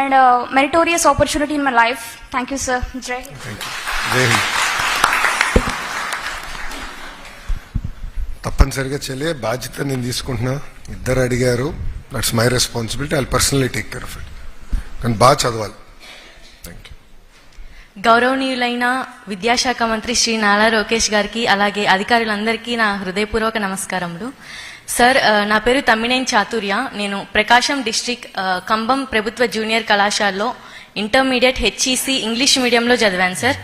and uh, meritorious opportunity in my life. Thank you, sir. Jai. Thank you Jai Hind తప్పనిసరిగా చెల్లే బాధ్యత నేను తీసుకుంటున్నా. ఇద్దరు అడిగారు. That's my responsibility I personally take care of it కానీ బాగా చదవాలి. థ్యాంక్ యూ గౌరవనీయులైన విద్యాశాఖ మంత్రి శ్రీ నారా లోకేష్ గారికి అలాగే అధికారులందరికీ నా హృదయపూర్వక నమస్కారములు. సార్ uh, నా పేరు తమ్మినేని చాతుర్య. నేను ప్రకాశం డిస్టిక్ కంబం uh, ప్రభుత్వ జూనియర్ కళాశాలలో ఇంటర్మీడియట్ హెచ్ఈసి ఇంగ్లీష్ మీడియంలో చదివాను సార్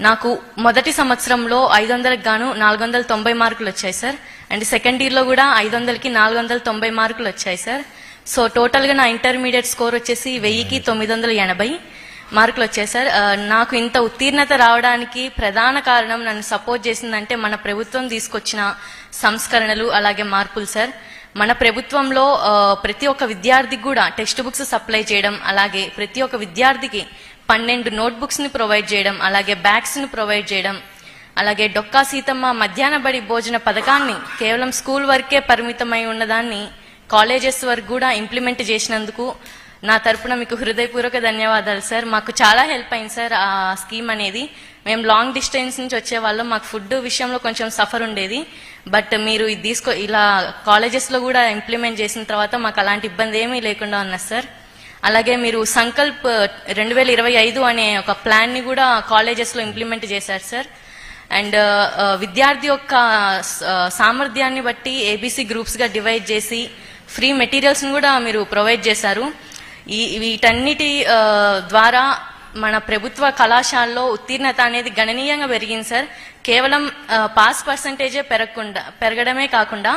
నాకు మొదటి సంవత్సరంలో ఐదు వందలకు గాను నాలుగు వందల తొంభై మార్కులు వచ్చాయి సార్ అండ్ సెకండ్ ఇయర్లో కూడా ఐదు వందలకి నాలుగు వందల తొంభై మార్కులు వచ్చాయి సార్ సో టోటల్గా నా ఇంటర్మీడియట్ స్కోర్ వచ్చేసి వెయ్యికి తొమ్మిది వందల ఎనభై మార్కులు వచ్చాయి సార్ uh, నాకు ఇంత ఉత్తీర్ణత రావడానికి ప్రధాన కారణం నన్ను సపోర్ట్ చేసిందంటే మన ప్రభుత్వం తీసుకొచ్చిన సంస్కరణలు అలాగే మార్పులు సార్. మన ప్రభుత్వంలో ప్రతి ఒక్క విద్యార్థికి కూడా టెక్స్ట్ బుక్స్ సప్లై చేయడం అలాగే ప్రతి ఒక్క విద్యార్థికి పన్నెండు నోట్బుక్స్ని ప్రొవైడ్ చేయడం అలాగే బ్యాగ్స్ని ప్రొవైడ్ చేయడం అలాగే డొక్కా సీతమ్మ మధ్యాహ్న బడి భోజన పథకాన్ని కేవలం స్కూల్ వరకే పరిమితమై ఉన్నదాన్ని కాలేజెస్ వరకు కూడా ఇంప్లిమెంట్ చేసినందుకు నా తరపున మీకు హృదయపూర్వక ధన్యవాదాలు సార్. మాకు చాలా హెల్ప్ అయింది సార్ ఆ స్కీమ్ అనేది. మేము లాంగ్ డిస్టెన్స్ నుంచి వచ్చే వాళ్ళం. మాకు ఫుడ్ విషయంలో కొంచెం సఫర్ ఉండేది. బట్ మీరు ఇది తీసుకో ఇలా కాలేజెస్లో కూడా ఇంప్లిమెంట్ చేసిన తర్వాత మాకు అలాంటి ఇబ్బంది ఏమీ లేకుండా ఉన్నది సార్. అలాగే మీరు సంకల్ప్ రెండు వేల ఇరవై ఐదు అనే ఒక ప్లాన్ని కూడా కాలేజెస్లో ఇంప్లిమెంట్ చేశారు సార్. అండ్ విద్యార్థి యొక్క సామర్థ్యాన్ని బట్టి ఏబీసీ గ్రూప్స్గా డివైడ్ చేసి ఫ్రీ మెటీరియల్స్ని కూడా మీరు ప్రొవైడ్ చేశారు. ఈ వీటన్నిటి ద్వారా మన ప్రభుత్వ కళాశాలలో ఉత్తీర్ణత అనేది గణనీయంగా పెరిగింది సార్. కేవలం పాస్ పర్సంటేజే పెరగకుండా పెరగడమే కాకుండా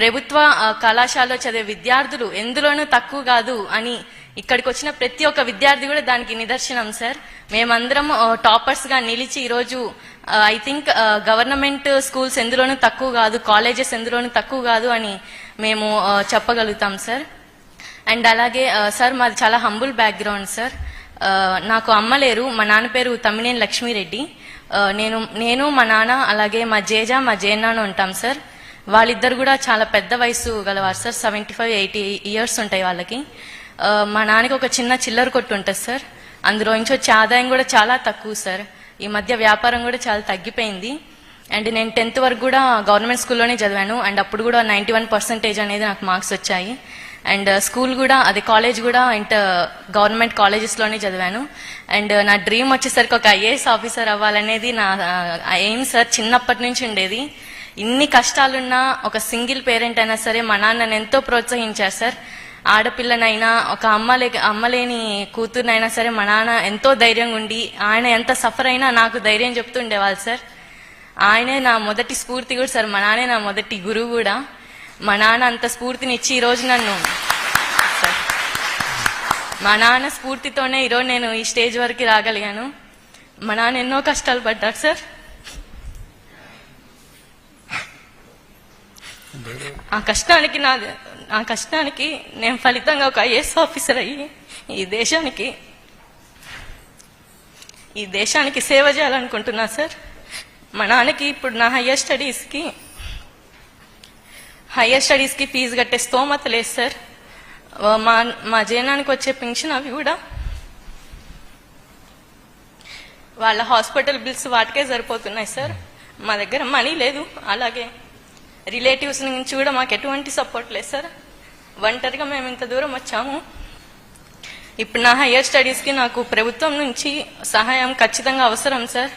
ప్రభుత్వ కళాశాలలో చదివే విద్యార్థులు ఎందులోనూ తక్కువ కాదు అని ఇక్కడికి వచ్చిన ప్రతి ఒక్క విద్యార్థి కూడా దానికి నిదర్శనం సార్. మేమందరం టాపర్స్గా నిలిచి ఈరోజు ఐ థింక్ గవర్నమెంట్ స్కూల్స్ ఎందులోనూ తక్కువ కాదు కాలేజెస్ ఎందులోనూ తక్కువ కాదు అని మేము చెప్పగలుగుతాం సార్. అండ్ అలాగే uh, సార్ మాది చాలా హంబుల్ బ్యాక్గ్రౌండ్ సార్ నాకు అమ్మ లేరు మా నాన్న పేరు తమ్మినేని లక్ష్మీరెడ్డి. Uh, నేను నేను మా నాన్న అలాగే మా జేజ మా జేనాన్న ఉంటాం సార్ వాళ్ళిద్దరు కూడా చాలా పెద్ద వయసు గలవారు sir seventy five eighty years ఉంటాయి వాళ్ళకి. Uh, మా నాన్నకి ఒక చిన్న చిల్లర కొట్టు ఉంటుంది సార్ అందులో నుంచి వచ్చే ఆదాయం కూడా చాలా తక్కువ సార్ ఈ మధ్య వ్యాపారం కూడా చాలా తగ్గిపోయింది. అండ్ నేను టెన్త్ వరకు కూడా గవర్నమెంట్ స్కూల్లోనే చదివాను. అండ్ అప్పుడు కూడా నైంటీ వన్ పర్సెంటేజ్ అనేది నాకు మార్క్స్ వచ్చాయి. అండ్ స్కూల్ uh, కూడా అదే కాలేజ్ కూడా ఇంటర్ గవర్నమెంట్ కాలేజెస్లోనే చదివాను. అండ్ uh, నా డ్రీమ్ వచ్చేసరికి ఒక ఐఏఎస్ ఆఫీసర్ అవ్వాలనేది నా ఎయిమ్ సార్ చిన్నప్పటి నుంచి ఉండేది. ఇన్ని కష్టాలున్నా ఒక సింగిల్ పేరెంట్ అయినా సరే మా నాన్న ఎంతో ప్రోత్సహించారు సార్ ఆడపిల్లనైనా ఒక అమ్మలే అమ్మలేని కూతురునైనా సరే మా నాన్న ఎంతో ధైర్యంగా ఉండి ఆయన ఎంత సఫర్ అయినా నాకు ధైర్యం చెప్తుండేవాళ్ళు సార్ ఆయనే నా మొదటి స్ఫూర్తి కూడా సార్ మా నాన్నే నా మొదటి గురువు కూడా. మా నాన్న అంత స్ఫూర్తినిచ్చి ఈరోజు నన్ను సార్, మా నాన్న స్ఫూర్తితోనే ఈరోజు నేను ఈ స్టేజ్ వరకు రాగలిగాను. మా నాన్న ఎన్నో కష్టాలు పడ్డాడు సార్. ఆ కష్టానికి నా ఆ కష్టానికి నేను ఫలితంగా ఒక ఐఏఎస్ ఆఫీసర్ అయ్యి ఈ దేశానికి ఈ దేశానికి సేవ చేయాలనుకుంటున్నా సార్. మా నాన్నకి ఇప్పుడు నా హయ్యర్ స్టడీస్కి హయ్యర్ స్టడీస్కి ఫీజు కట్టే స్తోమత లేదు సార్ మా మా జీవనానికి వచ్చే పెన్షన్ అవి కూడా వాళ్ళ హాస్పిటల్ బిల్స్ వాటికే సరిపోతున్నాయి సార్ మా దగ్గర మనీ లేదు. అలాగే రిలేటివ్స్ నుంచి కూడా మాకు ఎటువంటి సపోర్ట్ లేదు సార్ ఒంటరిగా మేము ఇంత దూరం వచ్చాము. ఇప్పుడు నా హయ్యర్ స్టడీస్కి నాకు ప్రభుత్వం నుంచి సహాయం ఖచ్చితంగా అవసరం సార్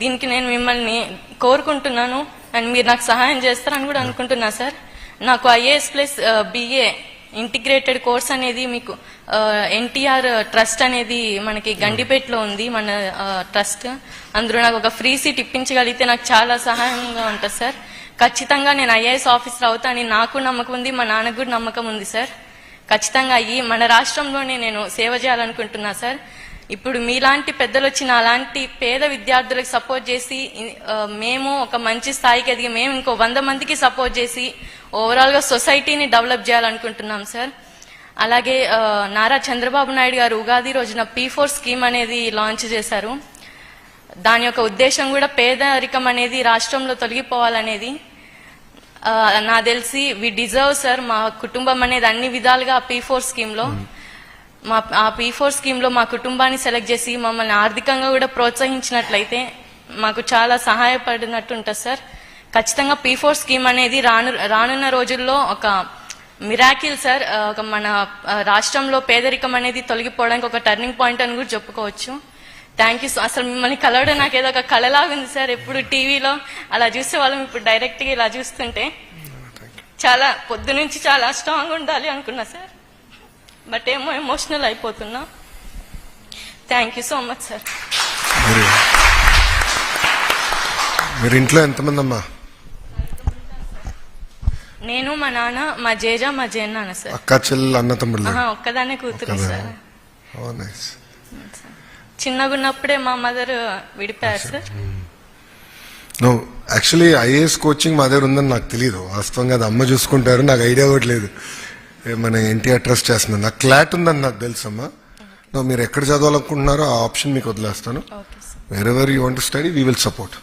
దీనికి నేను మిమ్మల్ని కోరుకుంటున్నాను. అండ్ మీరు నాకు సహాయం చేస్తారని కూడా అనుకుంటున్నా సార్ నాకు IAS plus BA integrated course అనేది మీకు uh, ఎన్టీఆర్ ట్రస్ట్ uh, అనేది మనకి గండిపేటలో ఉంది మన uh, ట్రస్ట్ అందులో నాకు ఒక ఫ్రీ సీట్ ఇప్పించగలిగితే నాకు చాలా సహాయంగా ఉంటుంది సార్ ఖచ్చితంగా నేను ఐఏఎస్ ఆఫీసర్ అవుతానని నాకు నమ్మకం ఉంది మా నాన్నకు కూడా నమ్మకం ఉంది సార్ ఖచ్చితంగా అయ్యి మన రాష్ట్రంలోనే నేను సేవ చేయాలనుకుంటున్నా సార్ ఇప్పుడు మీలాంటి పెద్దలు వచ్చిన అలాంటి పేద విద్యార్థులకు సపోర్ట్ చేసి మేము ఒక మంచి స్థాయికి ఎదిగి మేము ఇంకో వంద మందికి సపోర్ట్ చేసి ఓవరాల్గా సొసైటీని డెవలప్ చేయాలనుకుంటున్నాం సార్ అలాగే నారా చంద్రబాబు నాయుడు గారు ఉగాది రోజున పీ ఫోర్ స్కీమ్ అనేది లాంచ్ చేశారు. దాని యొక్క ఉద్దేశం కూడా పేదరికం అనేది రాష్ట్రంలో తొలగిపోవాలనేది. నా తెలిసి వి డిజర్వ్ సార్ మా కుటుంబం అనేది అన్ని విధాలుగా పీ ఫోర్ స్కీమ్లో మా ఆ పీ ఫోర్ స్కీమ్లో మా కుటుంబాన్ని సెలెక్ట్ చేసి మమ్మల్ని ఆర్థికంగా కూడా ప్రోత్సహించినట్లయితే మాకు చాలా సహాయపడినట్టు ఉంటుంది సార్ ఖచ్చితంగా పీ ఫోర్ స్కీమ్ అనేది రాను రానున్న రోజుల్లో ఒక మిరాకిల్ సార్ ఒక మన రాష్ట్రంలో పేదరికం అనేది తొలగిపోవడానికి ఒక టర్నింగ్ పాయింట్ అని కూడా చెప్పుకోవచ్చు. థ్యాంక్ యూ అసలు మిమ్మల్ని కలవడం నాకు ఏదో ఒక కళలాగా ఉంది సార్ ఎప్పుడు టీవీలో అలా చూసే వాళ్ళం ఇప్పుడు డైరెక్ట్గా ఇలా చూస్తుంటే. చాలా పొద్దు నుంచి చాలా స్ట్రాంగ్ ఉండాలి అనుకున్నా సార్ బట్ ఏమో ఎమోషనల్ అయిపోతున్నా. Thank you so much sir మీరు ఇంట్లో ఎంతమంది అమ్మా నేను మా నాన్న మా జేజ మా జేన్నాన్న సార్ అక్క చెల్లెలు అన్న తమ్ముళ్ళు. ఆహా, ఒక్కదాన్నే కూతురు సార్ చిన్నగా ఉన్నప్పుడే మా మదర్ విడిపోయారు sir no actually IAS coaching మా దగ్గర ఉందని నాకు తెలియదు వాస్తవంగా అది అమ్మ చూసుకుంటారు నాకు ఐడియా కూడా లేదు. మన ఎన్టీఆర్ ట్రస్ట్ చేస్తుంది? నాకు క్లాట్ ఉందని నాకు తెలుసమ్మా. నో మీరు ఎక్కడ చదవాలనుకుంటున్నారో ఆ ఆప్షన్ మీకు వదిలేస్తాను. Okay sir wherever you want study we will support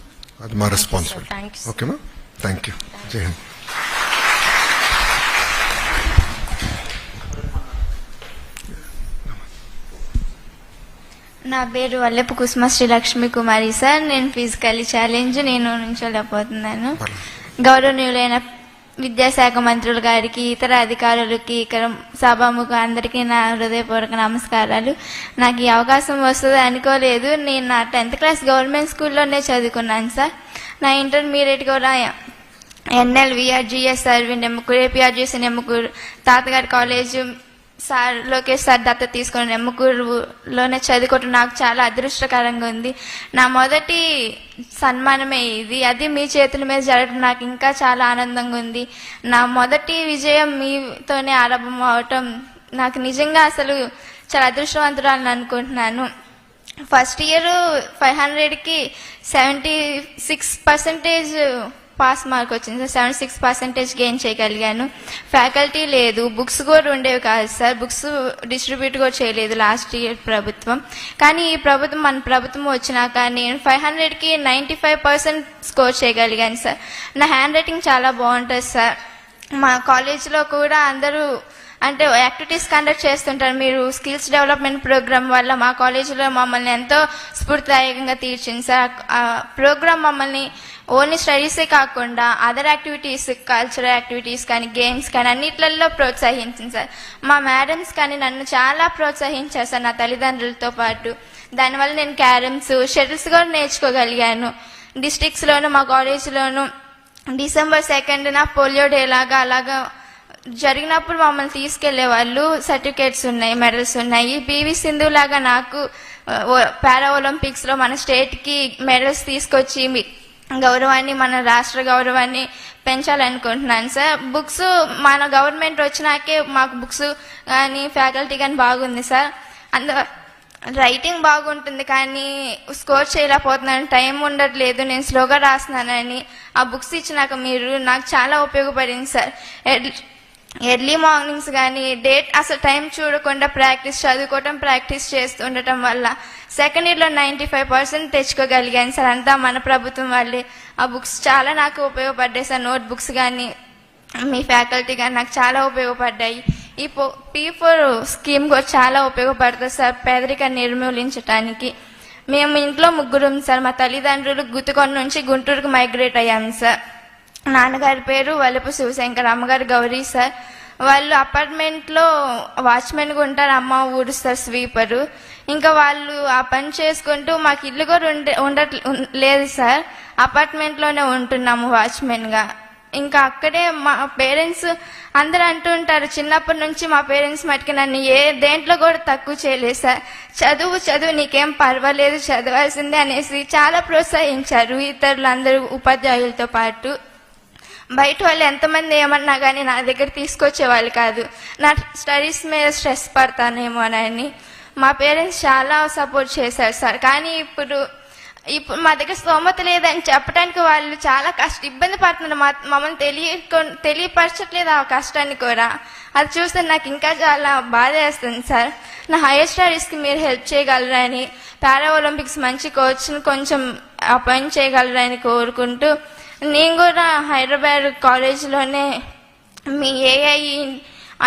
అది మా responsibility. ఓకేమా thank you Jai Hind నా పేరు వల్లెపు కుసుమ శ్రీ లక్ష్మీ కుమారి సార్. నేను ఫిజికల్లీ ఛాలెంజ్ నేను నుంచోలేకపోతున్నాను గౌరవనీయులైన విద్యాశాఖ మంత్రులు గారికి ఇతర అధికారులకి ఇక్కడ సభాముఖ అందరికీ నా హృదయపూర్వక నమస్కారాలు. నాకు ఈ అవకాశం వస్తుంది అనుకోలేదు. నేను నా టెన్త్ క్లాస్ గవర్నమెంట్ స్కూల్లోనే చదువుకున్నాను సార్. నా ఇంటర్మీడియట్ కూడా NL VRGS సర్వీ Nemmakuru APRJS Nemmakuru తాతగారి కాలేజ్ సార్ లోకేష్ సార్ దత్త తీసుకుని నెమ్మకూరులోనే చదువుకోవటం నాకు చాలా అదృష్టకరంగా ఉంది. నా మొదటి సన్మానమే ఇది. అది మీ చేతుల మీద జరగడం నాకు ఇంకా చాలా ఆనందంగా ఉంది. నా మొదటి విజయం మీతోనే ఆరంభం అవటం నాకు నిజంగా అసలు చాలా అదృష్టవంతురాలని అనుకుంటున్నాను. ఫస్ట్ ఇయర్ ఫైవ్ హండ్రెడ్కి seventy six percentage pass mark వచ్చింది sir. Seventy six percentage gain చేయగలిగాను. ఫ్యాకల్టీ లేదు. బుక్స్ కూడా ఉండేవి కాదు సార్. బుక్స్ డిస్ట్రిబ్యూట్ కూడా చేయలేదు లాస్ట్ ఇయర్ ప్రభుత్వం. కానీ ఈ ప్రభుత్వం మన ప్రభుత్వం వచ్చినాక నేను ఫైవ్ హండ్రెడ్కి నైంటీ ఫైవ్ పర్సెంట్ స్కోర్ చేయగలిగాను సార్. నా హ్యాండ్ రైటింగ్ చాలా బాగుంటుంది సార్. మా కాలేజీలో కూడా అందరూ అంటే యాక్టివిటీస్ కండక్ట్ చేస్తుంటారు. మీరు స్కిల్స్ డెవలప్మెంట్ ప్రోగ్రామ్ వల్ల మా కాలేజీలో మమ్మల్ని ఎంతో స్ఫూర్తిదాయకంగా తీర్చింది సార్. ఆ ప్రోగ్రామ్ మమ్మల్ని ఓన్లీ స్టడీసే కాకుండా అదర్ యాక్టివిటీస్ కల్చరల్ యాక్టివిటీస్ కానీ గేమ్స్ కానీ అన్నిట్లలో ప్రోత్సహించింది సార్. మా మేడమ్స్ కానీ నన్ను చాలా ప్రోత్సహించారు సార్ నా తల్లిదండ్రులతో పాటు. దానివల్ల నేను క్యారమ్స్ షటిల్స్ కూడా నేర్చుకోగలిగాను. డిస్టిక్స్లోను మా కాలేజీలోను డిసెంబర్ సెకండ్న పోలియో డే లాగా అలాగా జరిగినప్పుడు మమ్మల్ని తీసుకెళ్ళే వాళ్ళు సర్టిఫికేట్స్ ఉన్నాయి మెడల్స్ ఉన్నాయి. పివి సింధు లాగా నాకు పారా ఒలింపిక్స్లో మన స్టేట్కి మెడల్స్ తీసుకొచ్చి గౌరవాన్ని మన రాష్ట్ర గౌరవాన్ని పెంచాలనుకుంటున్నాను సార్. బుక్స్ మన గవర్నమెంట్ వచ్చినాకే మాకు బుక్స్ కానీ ఫ్యాకల్టీ కానీ బాగుంది సార్. అందు రైటింగ్ బాగుంటుంది కానీ స్కోర్ చేయలేకపోతున్నాను. టైం ఉండట్లేదు. నేను స్లోగా రాస్తున్నానని ఆ బుక్స్ ఇచ్చినాక మీరు నాకు చాలా ఉపయోగపడింది సార్. ఎర్లీ- మార్నింగ్స్ కానీ డేట్ అసలు టైం చూడకుండా ప్రాక్టీస్ చదువుకోవటం ప్రాక్టీస్ చేస్తుండటం వల్ల సెకండ్ ఇయర్లో నైంటీ ఫైవ్ పర్సెంట్ తెచ్చుకోగలిగాను సార్. అంతా మన ప్రభుత్వం వల్లే ఆ బుక్స్ చాలా నాకు ఉపయోగపడ్డాయి సార్. నోట్ బుక్స్ కానీ మీ ఫ్యాకల్టీ కానీ నాకు చాలా ఉపయోగపడ్డాయి. ఈ పో పీ ఫోర్ స్కీమ్ కూడా చాలా ఉపయోగపడుతుంది సార్ పేదరిక నిర్మూలించడానికి మేము ఇంట్లో ముగ్గురం సార్. మా తల్లిదండ్రులు గుతుకొని నుంచి గుంటూరుకు మైగ్రేట్ అయ్యాము సార్. నాన్నగారి పేరు వల్లపు శివశంకర్ అమ్మగారు గౌరీ సార్. వాళ్ళు అపార్ట్మెంట్లో వాచ్మెన్గా ఉంటారు అమ్మ ఊడుస్తారు స్వీపరు ఇంకా వాళ్ళు ఆ పని చేసుకుంటూ మాకు ఇల్లు కూడా ఉండే ఉండట్ లేదు సార్. అపార్ట్మెంట్లోనే ఉంటున్నాము వాచ్మెన్గా ఇంకా అక్కడే మా పేరెంట్స్ అందరూ అంటుంటారు చిన్నప్పటి నుంచి మా పేరెంట్స్ మటుకు నన్ను ఏ దేంట్లో కూడా తక్కువ చేయలేదు సార్. చదువు చదువు నీకేం పర్వాలేదు చదవాల్సిందే అనేసి చాలా ప్రోత్సహించారు ఇతరులు అందరూ ఉపాధ్యాయులతో పాటు. బయట వాళ్ళు ఎంతమంది ఏమన్నా కానీ నా దగ్గర తీసుకొచ్చేవాళ్ళు కాదు. నా స్టడీస్ మీద స్ట్రెస్ పడతానేమోనని మా పేరెంట్స్ చాలా సపోర్ట్ చేశారు సార్. కానీ ఇప్పుడు ఇప్పుడు మా దగ్గర స్తోమత లేదని చెప్పడానికి వాళ్ళు చాలా కష్ట ఇబ్బంది పడుతున్నారు. మా మమ్మల్ని తెలియ తెలియపరచట్లేదు ఆ కష్టాన్ని కూడా. అది చూస్తే నాకు ఇంకా చాలా బాధ వేస్తుంది సార్. నా హైయర్ స్టడీస్కి మీరు హెల్ప్ చేయగలరని పారా ఒలింపిక్స్ మంచి కోచ్ని కొంచెం అపాయింట్ చేయగలరని కోరుకుంటూ నేను కూడా హైదరాబాద్ కాలేజ్లోనే మీ AI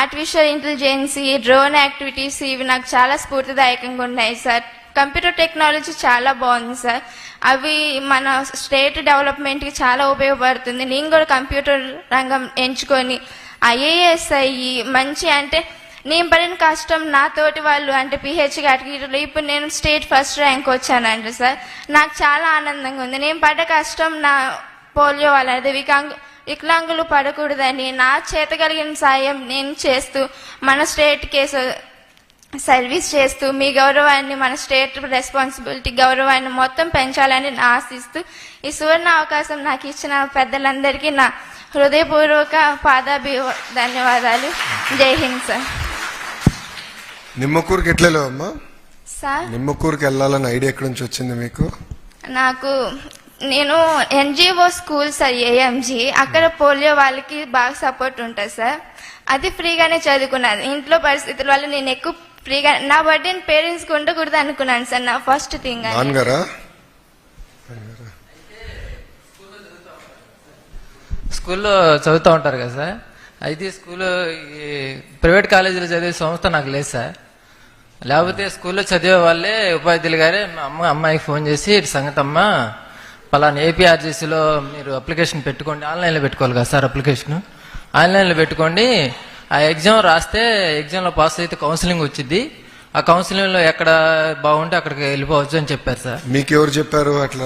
artificial intelligence drone activities ఇవి నాకు చాలా స్ఫూర్తిదాయకంగా ఉన్నాయి సార్. కంప్యూటర్ టెక్నాలజీ చాలా బాగుంది సార్. అవి మన స్టేట్ డెవలప్మెంట్కి చాలా ఉపయోగపడుతుంది. నేను కూడా కంప్యూటర్ రంగం ఎంచుకొని ఐఏఎస్ అయ్యి మంచి అంటే నేను పడిన కష్టం నా తోటి వాళ్ళు అంటే పిహెచ్ కేటగిరీలో ఇప్పుడు నేను స్టేట్ ఫస్ట్ ర్యాంక్ వచ్చానండి సార్. నాకు చాలా ఆనందంగా ఉంది. నేను పడ్డ కష్టం నా పోలియో అదే వికాంగ్ వికలాంగులు పడకూడదని నా చేత కలిగిన సాయం నేను చేస్తూ మన స్టేట్ కేసు సర్వీస్ చేస్తూ మీ గౌరవాన్ని మన స్టేట్ రెస్పాన్సిబిలిటీ గౌరవాన్ని మొత్తం పెంచాలని ఆశిస్తూ ఈ సువర్ణ అవకాశం నాకు ఇచ్చిన పెద్దలందరికీ నా హృదయపూర్వక పాదాభి ధన్యవాదాలు. జై హింద్ సార్. నిమ్మకూరుకి ఎట్లేలో అమ్మా? సార్? నిమ్మకూరుకి వెళ్ళాలని ఐడియా ఎక్కడి నుంచి వచ్చింది మీకు? నాకు నేను ఎన్జిఓ స్కూల్ సార్ ఏఎంజీ అక్కడ పోలియో వాళ్ళకి బాగా సపోర్ట్ ఉంటుంది సార్ అది ఫ్రీగానే చదువుకున్నాను. ఇంట్లో పరిస్థితుల వల్ల నేను ఎక్కువ ఫ్రీగా నా బర్త్డేని పేరెంట్స్కి ఉండకూడదు అనుకున్నాను సార్ నా ఫస్ట్ థింగ్ నాన్నగారా? స్కూల్లో చదువుతూ ఉంటారు కదా సార్ అయితే స్కూల్ ఈ ప్రైవేట్ కాలేజీలో చదివే సంస్థ నాకు లేదు సార్ లేకపోతే స్కూల్లో చదివే వాళ్ళే ఉపాధ్యాయులు గారే మా అమ్మ అమ్మాయికి ఫోన్ చేసి "ఇటు సంగతి అమ్మ పలానా ఏపీఆర్జీసీలో మీరు అప్లికేషన్ పెట్టుకోండి. ఆన్లైన్లో పెట్టుకోవాలి కదా సార్ అప్లికేషన్? ఆన్లైన్లో పెట్టుకోండి. ఆ ఎగ్జామ్ రాస్తే ఎగ్జామ్లో పాస్ అయితే కౌన్సిలింగ్ వచ్చింది ఆ కౌన్సిలింగ్లో ఎక్కడ బాగుంటే అక్కడికి వెళ్ళిపోవచ్చు అని చెప్పారు సార్. మీకెవరు చెప్పారు అట్లా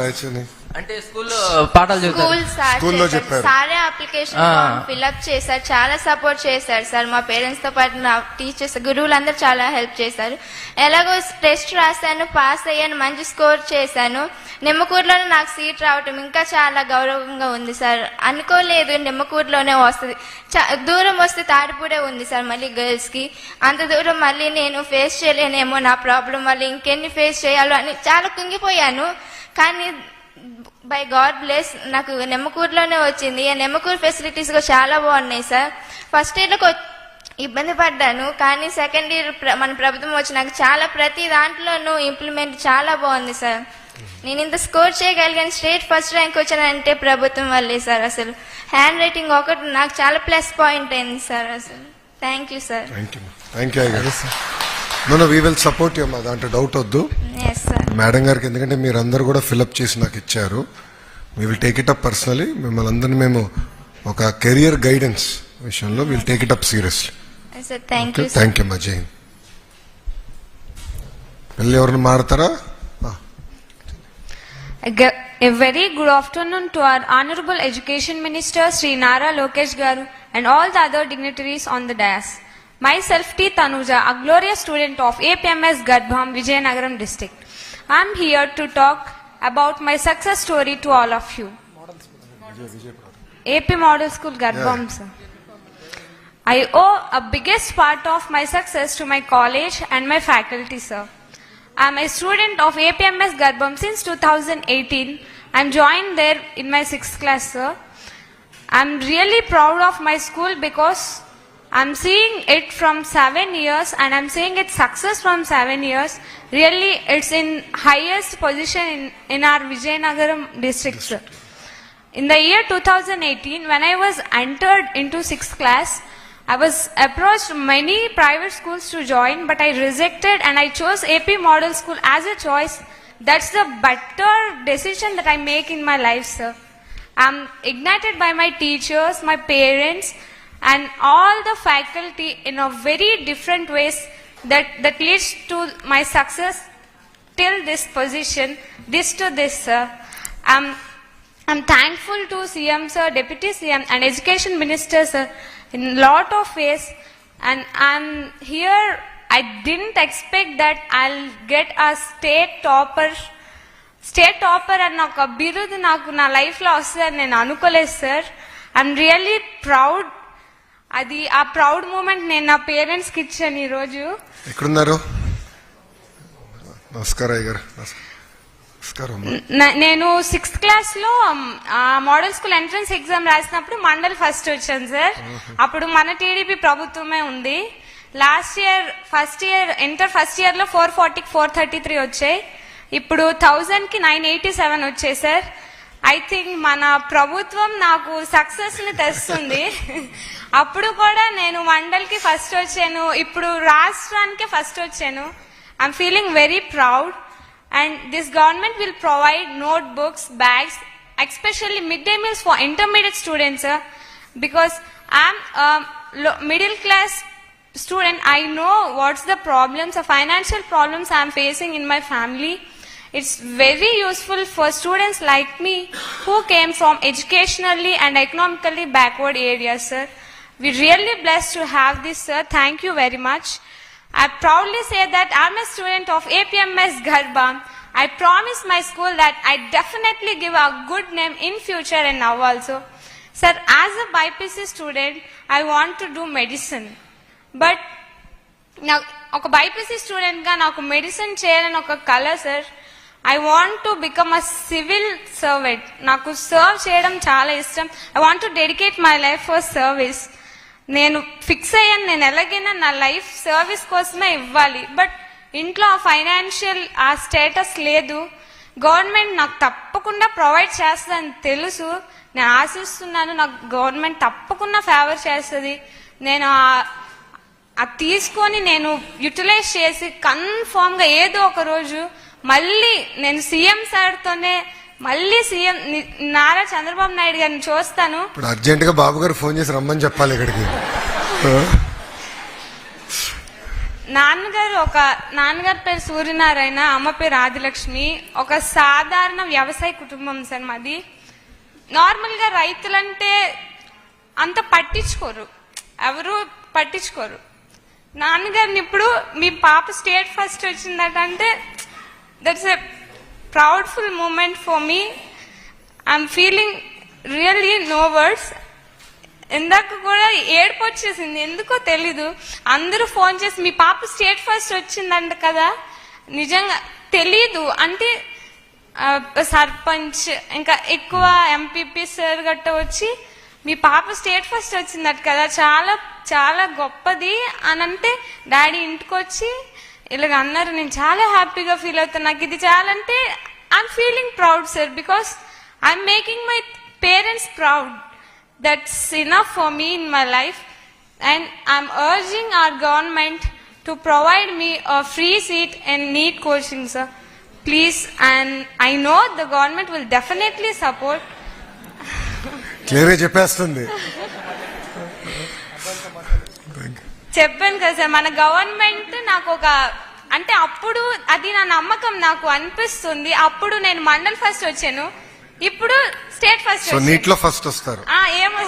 అంటే స్కూల్లో పాఠాలు స్కూల్ సార్ స్కూల్లో చేశారు. చెప్పారు. సారే అప్లికేషన్ ఆ. ఫామ్ ఫిల్అప్ చేశారు చాలా సపోర్ట్ చేశారు సార్. మా పేరెంట్స్తో పాటు నా టీచర్స్ గురువులందరూ చాలా హెల్ప్ చేశారు. ఎలాగో టెస్ట్ రాశాను పాస్ అయ్యాను మంచి స్కోర్ చేశాను. నిమ్మకూరులోనే నాకు సీట్ రావటం ఇంకా చాలా గౌరవంగా ఉంది సార్. అనుకోలేదు నిమ్మకూరులోనే వస్తుంది. చా- దూరం వస్తే తాడిపూడే ఉంది సార్ మళ్ళీ గర్ల్స్కి అంత దూరం మళ్ళీ నేను ఫేస్ చేయలేనేమో నా ప్రాబ్లం మళ్ళీ ఇంకెన్ని ఫేస్ చేయాలో అని చాలా కుంగిపోయాను. కానీ బై గాడ్ బ్లెస్ నాకు నెమ్మకూరులోనే వచ్చింది. ఆ నెమ్మకూరు ఫెసిలిటీస్ కూడా చాలా బాగున్నాయి సార్ ఫస్ట్ ఇయర్లో ఇబ్బంది పడ్డాను కానీ సెకండ్ ఇయర్ మన ప్రభుత్వం వచ్చినాక చాలా ప్రతి దాంట్లోనూ ఇంప్లిమెంట్ చాలా బాగుంది సార్ నేను ఇంత స్కోర్ చేయగలిగాను స్టేట్ ఫస్ట్ ర్యాంక్ వచ్చానంటే ప్రభుత్వం వల్లే సార్ అసలు. హ్యాండ్ రైటింగ్ ఒకటి నాకు చాలా ప్లస్ పాయింట్ అయింది సార్ అసలు. Thank you sir thank you thank you no we will support you అమ్మా దాంట్లో డౌట్ వద్దు. మేడం గారికి ఎందుకంటే మీరు అందరు కూడా ఫిల్అప్ చేసి నాకు ఇచ్చారు. We will take it up personally మిమ్మల్ని అందరినీ మేము ఒక కెరియర్ గైడెన్స్ విషయంలో will take it up seriously sir thank you sir thank you అమ్మా జైన్ వెళ్ళి ఎవరిని మాడతారా a very good afternoon to our Honorable Education Minister Sri Nara Lokesh Garu and all the other dignitaries on the dais. Myself T. Tanuja, a glorious student of APMS Gadbham, Vijayanagaram district. I am here to talk about my success story to all of you. AP Model School Gadbham, sir. I owe a biggest part of my success to my college and my faculty, sir. I'm a student of APMS Garbham since 2018. I'm joined there in my sixth class, sir. I'm really proud of my school because I'm seeing it from seven years and I'm seeing its success from seven years. Really, it's in highest position in, in our Vijayanagaram district, sir. In the year 2018, when I was entered into sixth class, I was approached many private schools to join, but I rejected and I chose AP Model School as a choice. That's the better decision that I make in my life, sir. I'm ignited by my teachers, my parents, and all the faculty in a very different ways that, that leads to my success till this position, this to this, sir. I'm, I'm thankful to CM, sir, Deputy CM, and Education Minister, sir, in lot of ways. And I'm here, I didn't expect that I'll get a state topper. State topper అన్న ఒక బిరుదు నాకు నా లైఫ్లో వస్తుందని నేను అనుకోలేదు sir I'm really proud అది ఆ ప్రౌడ్ మూమెంట్ నేను నా పేరెంట్స్కి ఇచ్చాను ఈరోజు ఎక్కడున్నారు? నమస్కారం అయ్య గారు నమస్కారం అమ్మా. న- నేను సిక్స్త్ క్లాస్లో ఆ మోడల్ స్కూల్ ఎంట్రన్స్ ఎగ్జామ్ రాసినప్పుడు మండల్ ఫస్ట్ వచ్చాను సార్ అప్పుడు మన టీడీపీ ప్రభుత్వమే ఉంది. Last year first year inter first ఇయర్లో ఫోర్ ఫార్టీకి ఫోర్ థర్టీ త్రీ వచ్చాయి. ఇప్పుడు థౌజండ్కి నైన్ ఎయిటీ సెవెన్ వచ్చాయి సార్ ఐ థింక్ మన ప్రభుత్వం నాకు సక్సెస్ని తెస్తుంది. అప్పుడు కూడా నేను మండల్కి ఫస్ట్ వచ్చాను. ఇప్పుడు రాష్ట్రానికి ఫస్ట్ వచ్చాను. I'm feeling very proud and this government will provide note books bags especially mid day meals for intermediate students because I'm middle class student I know what's the problems financial problems I'm facing in my family. It's very useful for students like me who came from educationally and economically backward areas, sir. We're really blessed to have this, sir. Thank you very much. I proudly say that I'm a student of APMS Garbam. I promise my school that I definitely give a good name in future and now also. Sir, as a BIPC student, I want to do medicine. But నా ఒక BiPC student గా నాకు medicine చేయాలని ఒక కళ sir I want to become a civil servant నాకు serve చేయడం చాలా ఇష్టం. I want to dedicate my life for service నేను ఫిక్స్ అయ్యాను నేను ఎలాగైనా నా లైఫ్ సర్వీస్ కోసమే ఇవ్వాలి. బట్ ఇంట్లో ఆ ఫైనాన్షియల్ ఆ స్టేటస్ లేదు. గవర్నమెంట్ నాకు తప్పకుండా ప్రొవైడ్ చేస్తుందని తెలుసు. నేను ఆశిస్తున్నాను నాకు గవర్నమెంట్ తప్పకుండా ఫేవర్ చేస్తుంది. నేను ఆ- అది తీసుకొని నేను యూటిలైజ్ చేసి కన్ఫామ్గా ఏదో ఒక రోజు మళ్ళీ నేను సీఎం సార్ తోనే మళ్ళీ సీఎం నారా చంద్రబాబు నాయుడు గారిని చూస్తాను. ఇప్పుడు అర్జెంట్గా బాబు గారు ఫోన్ చేసి రమ్మని చెప్పాలి ఇక్కడికి? నాన్నగారు ఒక నాన్నగారి పేరు సూర్యనారాయణ అమ్మ పేరు ఆదిలక్ష్మి. ఒక సాధారణ వ్యవసాయ కుటుంబం సార్ మాది. నార్మల్గా రైతులంటే అంత పట్టించుకోరు. ఎవరు పట్టించుకోరు. నాన్నగారిని ఇప్పుడు మీ పాప స్టేట్ ఫస్ట్ వచ్చిందట అంటే that's a proudful moment for me I'm feeling really no words ఇందాక కూడా ఏడుపు వచ్చేసింది. ఎందుకో తెలీదు. అందరూ ఫోన్ చేసి మీ పాప స్టేట్ ఫస్ట్ వచ్చిందంట కదా. నిజంగా తెలీదు. అంటే సర్పంచ్ ఇంకా ఎక్కువ ఎంపీపీ సార్ గట్ట వచ్చి మీ పాప స్టేట్ ఫస్ట్ వచ్చిందట కదా. చాలా చాలా గొప్పది. అని అంటే డాడీ ఇంటికి వచ్చి ఇలాగ అన్నారు నేను చాలా హ్యాపీగా ఫీల్ అవుతాను నాకు ఇది చాలా అంటే I'm feeling proud sir because I'm making my parents proud that's enough for me in my life and i'm urging our government to provide me a free seat in NEET coaching sir please and i know the government will definitely support క్లియర్గా చెప్పేస్తుంది చెప్పాను కదా sir మన government నాకు ఒక అంటే అప్పుడు అది నా నమ్మకం నాకు అనిపిస్తుంది. అప్పుడు నేను మండల్ ఫస్ట్ వచ్చాను. ఇప్పుడు స్టేట్ ఫస్ట్ సో నీట్లో ఫస్ట్ వస్తారు. ఏమో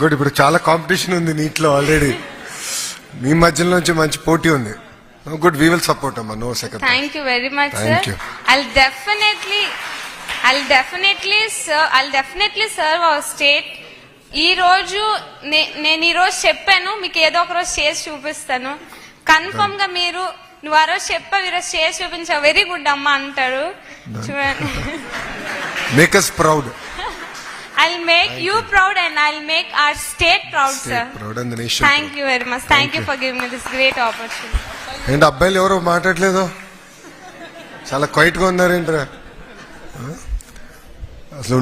గుడ్ ఇప్పుడు చాలా కాంపిటీషన్ ఉంది నీట్లో ఆల్రెడీ మీ మధ్యలో నుంచి మంచి పోటీ ఉంది. గుడ్ వీ విల్ సపోర్ట్ అమ్మా. No second much, Thank sir. you. I'll definitely, I'll definitely serve, I'll definitely serve our state. ఈ రోజు నేను ఈ రోజు చెప్పాను మీకు ఏదో ఒక రోజు చేసి చూపిస్తాను. కన్ఫర్మ్గా మీరు నువ్వు ఆ రోజు చెప్పావు ఈ రోజు చేసి చూపించావు. వెరీ గుడ్ అమ్మ అంటారు చూడండి. Make us proud I make you proud and I make our state proud sir thank you very much thank you for giving me this great opportunity ఏంటి అబ్బాయిలు ఎవరో మాట్లాడలేదు చాలా క్వైట్గా ఉన్నారేంట్రా? ఆ? అసలు